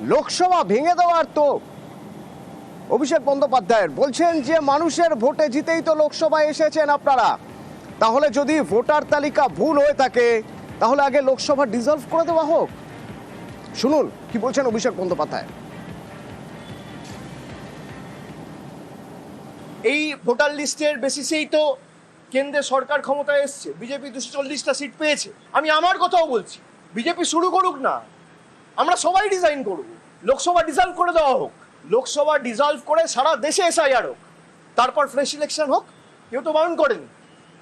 লোকসভা ভেঙে দেওয়ার তো অভিষেক বন্দ্যোপাধ্যায়ের। বলছেন যে মানুষের ভোটে জিতেই তো লোকসভায় এসেছেন আপনারা। তাহলে যদি ভোটার তালিকা ভুল হয়ে থাকে, তাহলে আগে লোকসভা ডিজলভ করে দেওয়া হোক। শুনুন, কি বলছেন অভিষেক বন্দ্যোপাধ্যায়? এই ভোটার লিস্টের বেসিসেই তো কেন্দ্রে সরকার ক্ষমতায় এসছে। বিজেপি দুশো চল্লিশটা সিট পেয়েছে। আমি আমার কথাও বলছি। বিজেপি শুরু করুক না। আমরা সবাই ডিজাইন করব। লোকসভা ডিজলভ করে দেওয়া হোক, লোকসভা ডিজলভ করে সারা দেশে এসআইআর হোক, তারপর ফ্রেশ ইলেকশন হোক, কেউ তো বারণ করেনি।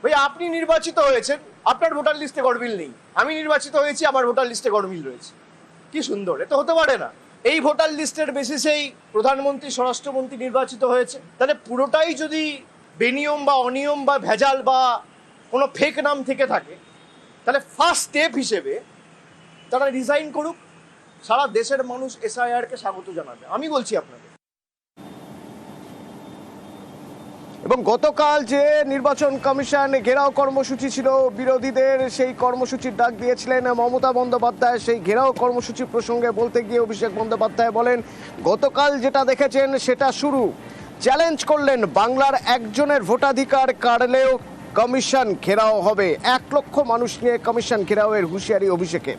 ভাই, আপনি নির্বাচিত হয়েছেন, আপনার ভোটার লিস্টে গড়মিল নেই। আমি নির্বাচিত হয়েছি, আমার ভোটার লিস্টে গড়মিল রয়েছে। কি সুন্দর, এ তো হতে পারে না। এই ভোটার লিস্টের বেসিসেই প্রধানমন্ত্রী, স্বরাষ্ট্রমন্ত্রী নির্বাচিত হয়েছে। তাহলে পুরোটাই যদি বেনিয়ম বা অনিয়ম বা ভেজাল বা কোনো ফেক নাম থেকে থাকে, তাহলে ফার্স্ট স্টেপ হিসেবে তারা রিজাইন করুক সারা দেশের মানুষ এসআইআরকে স্বাগত জানাবে। আমি বলছি আপনাকে এবং গতকাল যে নির্বাচন কমিশন ঘেরাও কর্মসূচি ছিল, বিরোধীদের সেই কর্মসূচির ডাক দিয়েছিলেন মমতা বন্দ্যোপাধ্যায়। সেই ঘেরাও কর্মসূচি প্রসঙ্গে বলতে গিয়ে অভিষেক বন্দ্যোপাধ্যায় বলেন, গতকাল যেটা দেখেছেন, সেটা শুরু। চ্যালেঞ্জ করলেন বাংলার একজনের ভোটাধিকার কাড়লেও কমিশন ঘেরাও হবে। এক লক্ষ মানুষ নিয়ে কমিশন ঘেরাও ঘেরাওয়ের হুঁশিয়ারি অভিষেকের।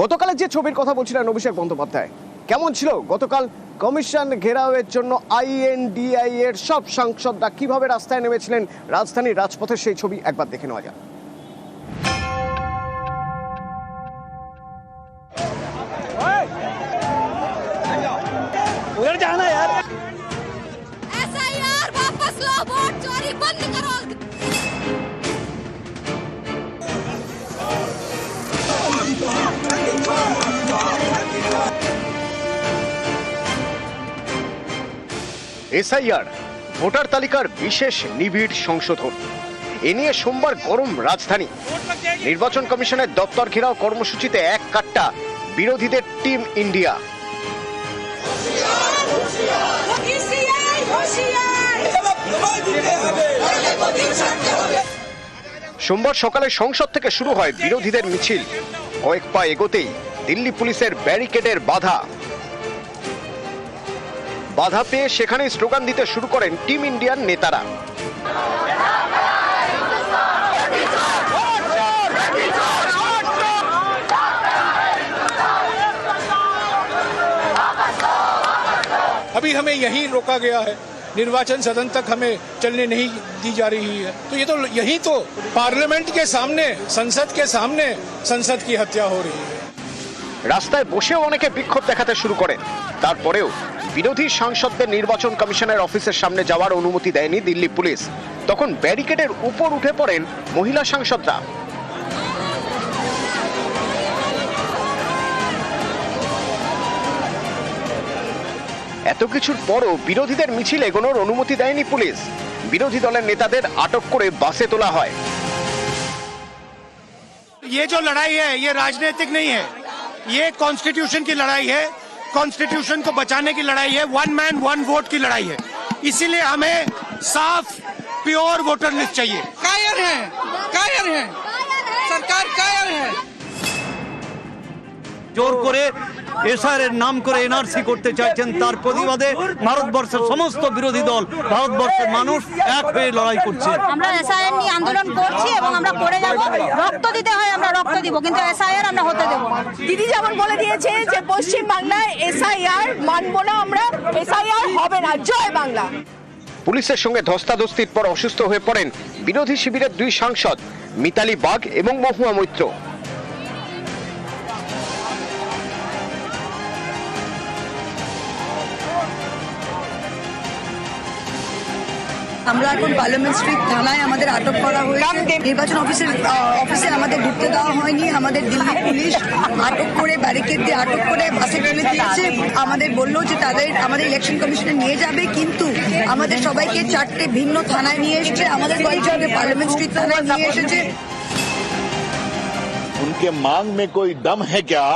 গতকালের যে ছবির কথা বলছিলেন অভিষেক বন্দ্যোপাধ্যায় কেমন ছিল গতকাল কমিশন ঘেরাওয়ের জন্য আইএনডিআই এর সব সাংসদরা কিভাবে রাস্তায় নেমেছিলেন রাজধানীর রাজপথের সেই ছবি একবার দেখে নেওয়া যাক एसआईआर वापस लो वोट चोरी बंद करो এসআইআর, ভোটার তালিকার বিশেষ নিবিড় সংশোধন। এ নিয়ে সোমবার গরম রাজধানী। নির্বাচন কমিশনের দপ্তর ঘেরাও কর্মসূচিতে এক কাট্টা বিরোধীদের টিম ইন্ডিয়া। সোমবার সকালে সংসদ থেকে শুরু হয় বিরোধীদের মিছিল। কয়েক পা এগোতেই দিল্লি পুলিশের ব্যারিকেডের বাধা। বাধা পেয়ে সেখানে স্লোগান দিতে শুরু করেন টিম ইন্ডিয়ার নেতারা अभी हमें यहीं रोका गया है निर्वाचन सदन तक हमें चलने नहीं दी जा रही है तो ये तो यहीं तो पार्लियामेंट के सामने संसद के सामने संसद की हत्या हो रही है রাস্তায় বসেও অনেকে বিক্ষোভ দেখাতে শুরু করেন তারপরেও বিরোধী সাংসদদের নির্বাচন কমিশনের অফিসের সামনে যাওয়ার অনুমতি দেয়নি দিল্লি পুলিশ তখন ব্যারিকেডের উপর উঠে পড়েন মহিলা সাংসদরা এত কিছুর পরও বিরোধীদের মিছিল এগোনোর অনুমতি দেয়নি পুলিশ বিরোধী দলের নেতাদের আটক করে বাসে তোলা হয় ये जो लड़ाई है ये राजनीतिक नहीं है ये कॉन्स्टिट्यूशन की लड़ाई है कॉन्स्टिट्यूशन को बचाने की लड़ाई है वन मैन वन वोट की लड़ाई है। इसीलिए हमें साफ़ प्योर वोटर लिस्ट चाहिए। कायर है कायर है। सरकार कायर है। ज़ोर कोरे এসআর এর নাম করে এনআরসি করতে চাইছেন তার প্রতিবাদে ভারতবর্ষের সমস্ত বিরোধী দল ভারতবর্ষের মানুষ এক হয়ে লড়াই করছে। আমরা এসআইআর নিয়ে আন্দোলন করছি এবং আমরা করে যাব। রক্ত দিতে হয় আমরা রক্ত দিব কিন্তু এসআইআর আমরা হতে দেব দিদি যেমন বলে দিয়েছে যে পশ্চিম বাংলায় এসআইআর মানবো না আমরা এসআইআর হবে না। জয় বাংলা। পুলিশের সঙ্গে ধস্তাধস্তির পর অসুস্থ হয়ে পড়েন বিরোধী শিবিরের দুই সাংসদ মিতালি বাগ এবং মহুয়া মৈত্র। আমরা এখন পার্লামেন্ট স্ট্রিট থানায় আমাদের আটক করা হয়েছে নির্বাচন অফিসের আহ, অফিসে আমাদের ঢুকতে দেওয়া হয়নি আমাদের দিল্লি পুলিশ আটক করে ব্যারিকেড দিয়ে আটক করে বাসে তুলে দিয়েছে আমাদের বললো যে তাদের আমাদের ইলেকশন কমিশনে নিয়ে যাবে কিন্তু আমাদের সবাইকে চারটে ভিন্ন থানায় নিয়ে এসেছে আমাদের কয়েকজনকে পার্লামেন্ট স্ট্রিট থানায় নিয়ে এসেছে उनके मांग में कोई दम है क्या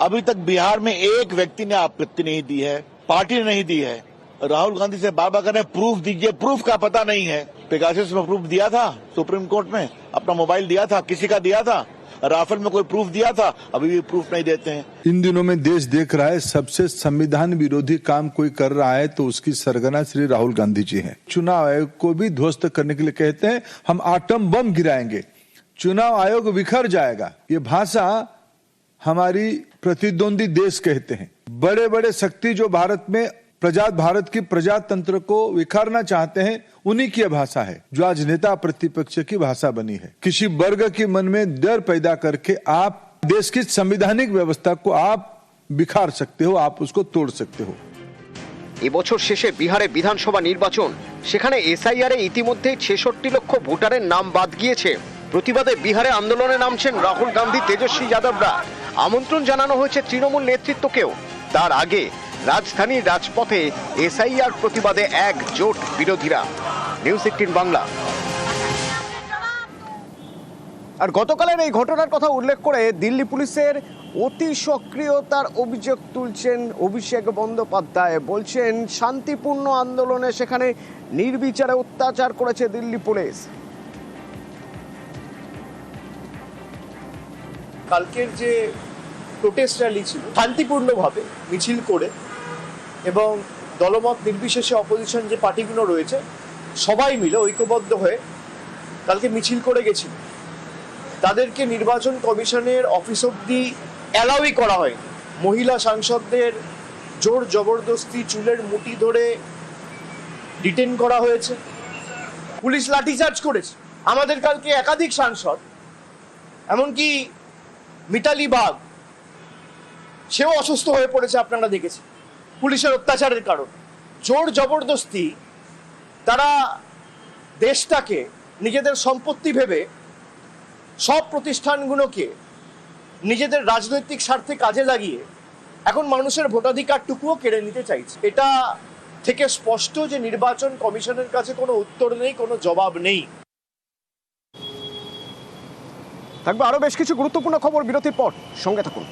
अभी तक बिहार में एक व्यक्ति ने आपत्ति नहीं दी है पार्टी ने नहीं दी है राहुल गांधी से बार कह प्रूफ दीजिए प्रूफ का पता नहीं है. पेगासिस में प्रूफ दिया था सुप्रीम कोर्ट में, अपना मोबाइल दिया था, किसी का दिया था राफेल में कोई प्रूफ दिया था, अभी भी प्रूफ नहीं देते हैं। इन दिनों में देश देख रहा है, सबसे संविधान विरोधी काम कोई कर रहा है तो उसकी सरगना श्री राहुल गांधी जी हैं। चुनाव आयोग को भी ध्वस्त करने के लिए कहते हैं, हम आटम बम गिराएँगे। चुनाव आयोग बिखर जाएगा। ये भाषा हमारी प्रतिद्वंदी देश कहते हैं। बड़े बड़े शक्ति जो भारत में प्रजा भारत की प्रजातंत्र को विखारना चाहते हैं उन्हीं की यह भाषा है जो आज नेता प्रतिपक्ष की भाषा बनी है किसी वर्ग के मन में डर पैदा करके आप देश की संवैधानिक व्यवस्था को आप बिखार सकते हो आप उसको तोड़ सकते हो এবছর শেষে বিহারে বিধানসভা নির্বাচন সেখানে এসআইআর এ ইতিমধ্যে ছেষট্টি লক্ষ ভোটারের নাম বাদ গিয়েছে প্রতিবাদে বিহারে আন্দোলনে নামছেন রাহুল গান্ধী তেজস্বী যাদবরা আমন্ত্রণ জানানো হয়েছে তৃণমূল নেতৃত্বকেও তার আগে রাজধানীর রাজপথে এসআইআর প্রতিবাদে একজোট বিরোধীরা। News eighteen Bangla. আর গতকালের এই ঘটনার কথা উল্লেখ করে দিল্লি পুলিশের অতি সক্রিয়তার অভিযোগ তুলছেন অভিষেক বন্দ্যোপাধ্যায়। বলছেন, শান্তিপূর্ণ আন্দোলনে সেখানে নির্বিচারে অত্যাচার করেছে দিল্লি পুলিশ। কালকের যে প্রোটেস্ট র্যালি ছিল, শান্তিপূর্ণভাবে মিছিল করে এবং দলমত নির্বিশেষে অপোজিশন যে পার্টিগুলো রয়েছে, সবাই মিলে ঐক্যবদ্ধ হয়ে কালকে মিছিল করে গেছিল। তাদেরকে নির্বাচন কমিশনের অফিস অব্দি অ্যালাউই করা হয়নি। মহিলা সাংসদদের জোর জবরদস্তি চুলের মুঠি ধরে ডিটেন করা হয়েছে। পুলিশ লাঠিচার্জ করেছে। আমাদের কালকে একাধিক সাংসদ, এমনকি মিতালি বাগ, সেও অসুস্থ হয়ে পড়েছে, আপনারা দেখেছেন। পুলিশের অত্যাচারের কারণ। জোর জবরদস্তি, তারা দেশটাকে, নিজেদের সম্পত্তি ভেবে, সব প্রতিষ্ঠানগুলোকে, নিজেদের রাজনৈতিক স্বার্থে কাজে লাগিয়ে, এখন মানুষের ভোটাধিকারটুকুও কেড়ে নিতে চাইছে। এটা থেকে স্পষ্ট যে নির্বাচন কমিশনের কাছে কোনো উত্তর নেই, কোনো জবাব নেই। থাকবে আরও বেশ কিছু গুরুত্বপূর্ণ খবর বিরতির পর। সঙ্গে থাকুন।